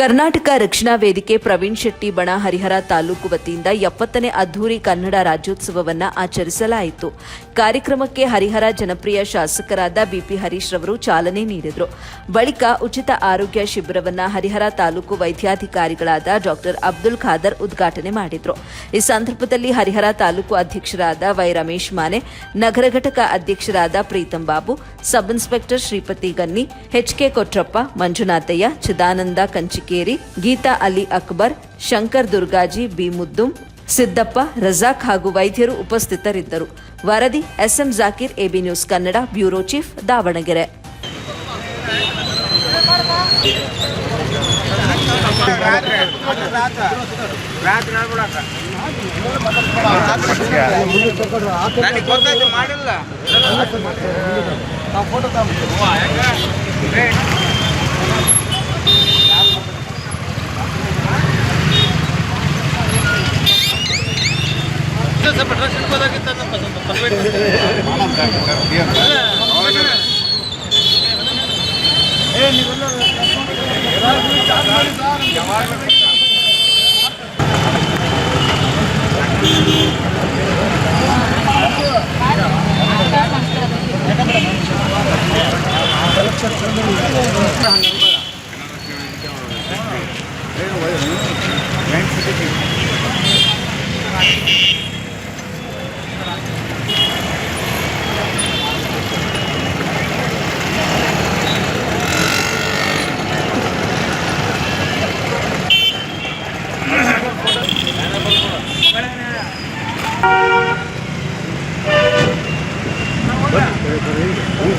ಕರ್ನಾಟಕ ರಕ್ಷಣಾ ವೇದಿಕೆ ಪ್ರವೀಣ್ ಶೆಟ್ಟಿ ಬಣ ಹರಿಹರ ತಾಲೂಕು ವತಿಯಿಂದ ಎಪ್ಪತ್ತನೇ ಅದ್ದೂರಿ ಕನ್ನಡ ರಾಜ್ಯೋತ್ಸವವನ್ನ ಆಚರಿಸಲಾಯಿತು. ಕಾರ್ಯಕ್ರಮಕ್ಕೆ ಹರಿಹರ ಜನಪ್ರಿಯ ಶಾಸಕರಾದ ಬಿಪಿ ಹರೀಶ್ ರವರು ಚಾಲನೆ ನೀಡಿದರು. ಬಳಿಕ ಉಚಿತ ಆರೋಗ್ಯ ಶಿಬಿರವನ್ನ ಹರಿಹರ ತಾಲೂಕು ವೈದ್ಯಾಧಿಕಾರಿಗಳಾದ ಡಾಕ್ಟರ್ ಅಬ್ದುಲ್ ಖಾದರ್ ಉದ್ಘಾಟನೆ ಮಾಡಿದರು. ಈ ಸಂದರ್ಭದಲ್ಲಿ ಹರಿಹರ ತಾಲೂಕು ಅಧ್ಯಕ್ಷರಾದ ವೈ ರಮೇಶ್ ಮಾನೆ, ನಗರ ಘಟಕ ಅಧ್ಯಕ್ಷರಾದ Pritam Babu, sub inspector Shripati Ganni H K Kotrappa, Manjunathayya, Chidananda Kanchikeri Geeta Ali Akbar Shankar Durgaji B Muddum Siddappa Razak ಹಾಗೂ ವೈದ್ಯರು ಉಪಸ್ಥಿತರಿದ್ದರು. ವರದಿ SM Zakir AB news Kannada bureau chief Davanagere. ನನಗೆ ಗೊತ್ತಾಯ್ತು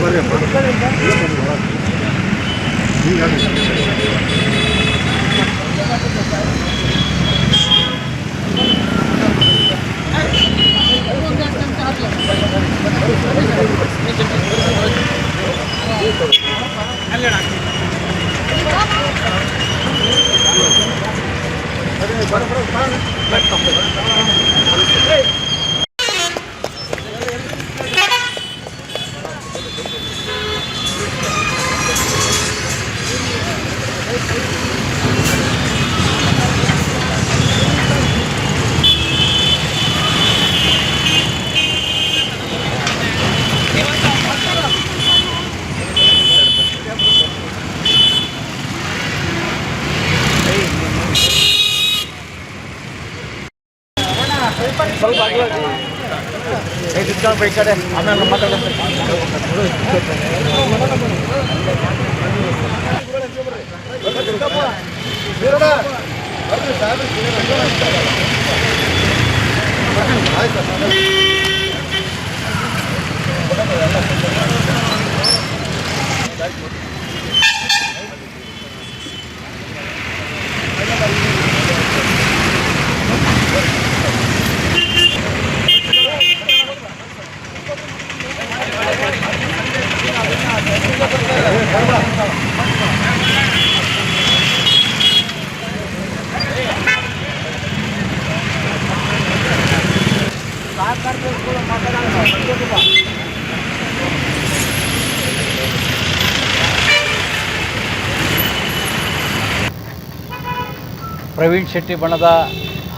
ಮಾಡಿಲ್ಲ ಸ್ವಲ್ಪ ಡ್ರೆಸ್ ಇಟ್ಕೋದಾಗಿತ್ತಪ್ಪ ಸ್ವಲ್ಪ ಪರ್ಫೆಕ್ಟ್ ಈ ಕಡೆ ಆಮೇಲೆ ಮಾತಾಡೋದು ಪ್ರವೀಣ್ ಶೆಟ್ಟಿ ಬಣದ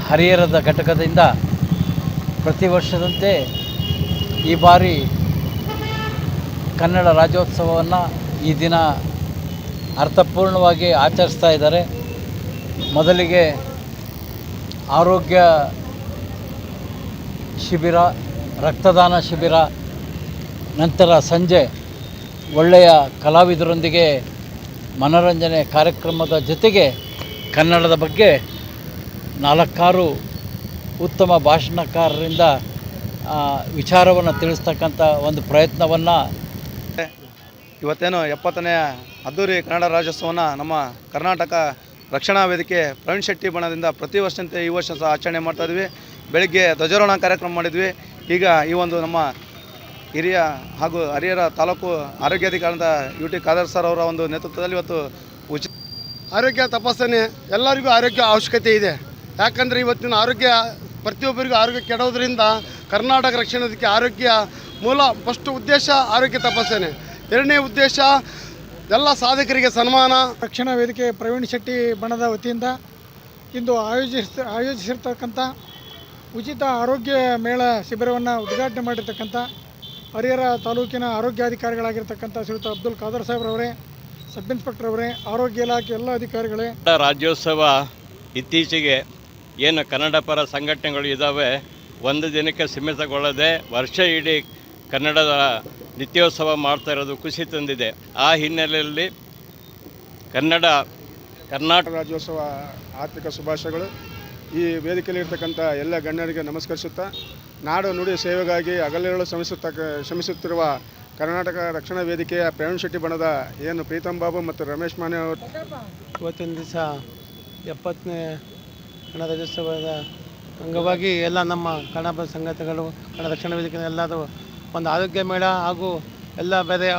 ಹರಿಹರದ ಘಟಕದಿಂದ ಪ್ರತಿ ವರ್ಷದಂತೆ ಈ ಬಾರಿ ಕನ್ನಡ ರಾಜ್ಯೋತ್ಸವವನ್ನು ಈ ದಿನ ಅರ್ಥಪೂರ್ಣವಾಗಿ ಆಚರಿಸ್ತಾ ಇದ್ದಾರೆ. ಮೊದಲಿಗೆ ಆರೋಗ್ಯ ಶಿಬಿರ, ರಕ್ತದಾನ ಶಿಬಿರ, ನಂತರ ಸಂಜೆ ಒಳ್ಳೆಯ ಕಲಾವಿದರೊಂದಿಗೆ ಮನೋರಂಜನೆ ಕಾರ್ಯಕ್ರಮದ ಜೊತೆಗೆ ಕನ್ನಡದ ಬಗ್ಗೆ ನಾಲ್ಕಾರು ಉತ್ತಮ ಭಾಷಣಕಾರರಿಂದ ವಿಚಾರವನ್ನು ತಿಳಿಸ್ತಕ್ಕಂಥ ಒಂದು ಪ್ರಯತ್ನವನ್ನು ಇವತ್ತೇನು ಎಪ್ಪತ್ತನೆಯ ಅದ್ದೂರಿ ಕನ್ನಡ ರಾಜ್ಯೋತ್ಸವನ ನಮ್ಮ ಕರ್ನಾಟಕ ರಕ್ಷಣಾ ವೇದಿಕೆ ಪ್ರವೀಣ್ ಶೆಟ್ಟಿ ಬಣದಿಂದ ಪ್ರತಿ ವರ್ಷದಂತೆ ಈ ವರ್ಷ ಸಹ ಆಚರಣೆ ಮಾಡ್ತಾ ಇದ್ವಿ. ಬೆಳಿಗ್ಗೆ ಧ್ವಜಾರೋಹಣ ಕಾರ್ಯಕ್ರಮ ಮಾಡಿದ್ವಿ. ಈಗ ಈ ಒಂದು ನಮ್ಮ ಹಿರಿಯ ಹಾಗೂ ಹರಿಹರ ತಾಲೂಕು ಆರೋಗ್ಯಾಧಿಕಾರದ ಯು ಟಿ ಖಾದರ್ ಸರ್ ಅವರ ಒಂದು ನೇತೃತ್ವದಲ್ಲಿ ಇವತ್ತು ಉಚಿತ ಆರೋಗ್ಯ ತಪಾಸಣೆ ಎಲ್ಲರಿಗೂ ಆರೋಗ್ಯ ಅವಶ್ಯಕತೆ ಇದೆ. ಯಾಕಂದರೆ ಇವತ್ತಿನ ಆರೋಗ್ಯ ಪ್ರತಿಯೊಬ್ಬರಿಗೂ ಆರೋಗ್ಯ ಕೆಡೋದ್ರಿಂದ ಕರ್ನಾಟಕ ರಕ್ಷಣೆದಕ್ಕೆ ಆರೋಗ್ಯ ಮೂಲ ಫಸ್ಟ್ ಉದ್ದೇಶ ಆರೋಗ್ಯ ತಪಾಸಣೆ. ಎರಡನೇ ಉದ್ದೇಶ ಎಲ್ಲ ಸಾಧಕರಿಗೆ ಸನ್ಮಾನ. ರಕ್ಷಣಾ ವೇದಿಕೆ ಪ್ರವೀಣ್ ಶೆಟ್ಟಿ ಬಣದ ವತಿಯಿಂದ ಇಂದು ಆಯೋಜಿಸಿ ಆಯೋಜಿಸಿರ್ತಕ್ಕಂಥ ಉಚಿತ ಆರೋಗ್ಯ ಮೇಳ ಶಿಬಿರವನ್ನು ಉದ್ಘಾಟನೆ ಮಾಡಿರ್ತಕ್ಕಂಥ ಹರಿಹರ ತಾಲೂಕಿನ ಆರೋಗ್ಯಾಧಿಕಾರಿಗಳಾಗಿರ್ತಕ್ಕಂಥ ಶ್ರೀಯುತ ಅಬ್ದುಲ್ ಖಾದರ್ ಸಾಹೇಬ್ರವರೇ ಸಬ್ ಇನ್ಸ್ಪೆಕ್ಟರ್ ಅವರೇ, ಆರೋಗ್ಯ ಇಲಾಖೆ ಎಲ್ಲ ಅಧಿಕಾರಿಗಳೇ. ರಾಜ್ಯೋತ್ಸವ ಇತ್ತೀಚೆಗೆ ಏನು ಕನ್ನಡ ಪರ ಸಂಘಟನೆಗಳು ಇದ್ದಾವೆ, ಒಂದು ದಿನಕ್ಕೆ ಸೀಮಿತಗೊಳ್ಳದೆ ವರ್ಷ ಇಡೀ ಕನ್ನಡದ ನಿತ್ಯೋತ್ಸವ ಮಾಡ್ತಾ ಇರೋದು ಖುಷಿ ತಂದಿದೆ. ಆ ಹಿನ್ನೆಲೆಯಲ್ಲಿ ಕನ್ನಡ, ಕರ್ನಾಟಕ ರಾಜ್ಯೋತ್ಸವ ಆರ್ಥಿಕ ಶುಭಾಶಯಗಳು. ಈ ವೇದಿಕೆಯಲ್ಲಿ ಇರ್ತಕ್ಕಂಥ ಎಲ್ಲ ಗಣ್ಯರಿಗೆ ನಮಸ್ಕರಿಸುತ್ತಾ, ನಾಡು ನುಡಿ ಸೇವೆಗಾಗಿ ಅಗಲಿರಲು ಶ್ರಮಿಸುತ್ತ, ಶ್ರಮಿಸುತ್ತಿರುವ ಕರ್ನಾಟಕ ರಕ್ಷಣಾ ವೇದಿಕೆಯ ಪ್ರವೀಣ್ ಶೆಟ್ಟಿ ಬಣದ ಏನು ಪ್ರೀತಮ್ ಬಾಬು ಮತ್ತು ರಮೇಶ್ ಮಾನೆ ಅವರು? ಇವತ್ತಿನ ದಿವಸ ಎಪ್ಪತ್ತನೇ ಕನ್ನಡ ರಾಜ್ಯೋತ್ಸವದ ಅಂಗವಾಗಿ ಎಲ್ಲ ನಮ್ಮ ಕನ್ನಡ ಸಂಘಟನೆಗಳು ಕನ್ನಡ ರಕ್ಷಣಾ ವೇದಿಕೆ ಎಲ್ಲದು ಒಂದು ಆರೋಗ್ಯ ಮೇಳ ಹಾಗೂ ಎಲ್ಲ ಬೇರೆ